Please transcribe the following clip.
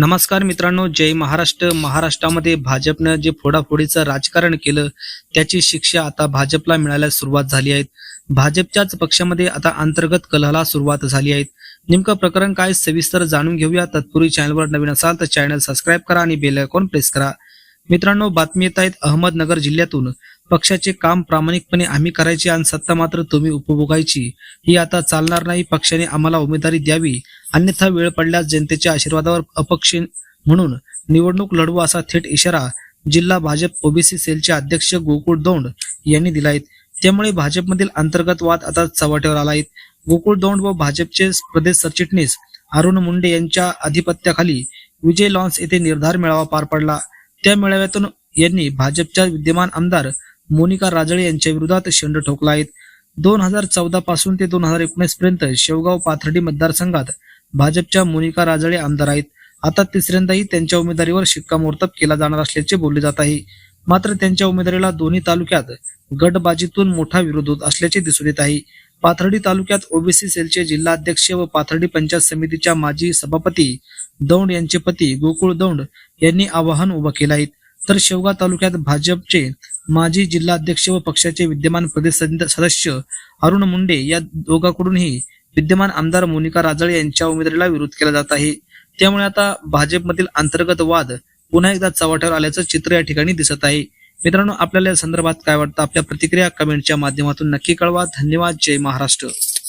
नमस्कार मित्रांनो जय महाराष्ट्र. महाराष्ट्रामध्ये भाजपनं जे फोडाफोडीचं राजकारण केलं त्याची शिक्षा आता भाजपला मिळायला सुरुवात झाली आहे. भाजपच्याच पक्षामध्ये आता अंतर्गत कलहाला सुरुवात झाली आहे. नेमकं प्रकरण काय सविस्तर जाणून घेऊया. तत्पूर्वी चॅनलवर नवीन असाल तर चॅनल सबस्क्राईब करा आणि बेल आयकॉन प्रेस करा. मित्रांनो बातमी येत आहेत अहमदनगर जिल्ह्यातून. पक्षाचे काम प्रामाणिकपणे आम्ही करायचे आणि सत्ता मात्र तुम्ही उपभोगायची. ही आता चालणार नाही. पक्षाने आम्हाला उमेदवारी द्यावी. अन्यथा वेळ पडल्यास जनतेच्या आशीर्वादावर अपक्ष म्हणून निवडणूक लढवू असा थेट इशारा जिल्हा भाजप ओबीसी सेलचे अध्यक्ष गोकुळ दौंड यांनी दिला आहे. त्यामुळे भाजपमधील अंतर्गत वाद आता चव्हाट्यावर आला आहे. गोकुळ दौंड व भाजपचे प्रदेश सरचिटणीस अरुण मुंडे यांच्या अधिपत्याखाली विजय लॉन्स येथे निर्धार मेळावा पार पडला. त्या मेळाव्यातून यांनी भाजपच्या विद्यमान आमदार मोनिका राजळे यांच्या विरोधात शेंड ठोकला आहे. दोन हजार चौदा पासून ते दोन हजार एकोणीस पर्यंत शेवगाव पाथर्डी मतदारसंघात भाजपच्या मोनिका राजळे आमदार आहेत. आता तिसऱ्यांदाही त्यांच्या उमेदवारीवर शिक्कामोर्तब केला जाणार असल्याचे बोलले जात आहे. मात्र त्यांच्या उमेदवारीला दोन्ही तालुक्यात गटबाजीतून मोठा विरोध होत असल्याचे दिसून येत आहे. पाथर्डी तालुक्यात ओबीसी सेलचे जिल्हाध्यक्ष व पाथर्डी पंचायत समितीच्या माजी सभापती दौंड यांचे पती गोकुळ दौंड यांनी आवाहन उभं केलं आहे. तर शेवगाव तालुक्यात भाजपचे माजी जिल्हाध्यक्ष व पक्षाचे विद्यमान प्रदेश सदस्य अरुण मुंडे या दोघांकडूनही विद्यमान आमदार मोनिका राजळे यांच्या उमेदवारीला विरोध केला जात आहे. त्यामुळे आता भाजपमधील अंतर्गत वाद पुन्हा एकदा चव्हाट्यावर आल्याचं चित्र या ठिकाणी दिसत आहे. मित्रांनो आपल्याला या संदर्भात काय वाटतं? आपल्या प्रतिक्रिया कमेंटच्या माध्यमातून नक्की कळवा. धन्यवाद. जय महाराष्ट्र.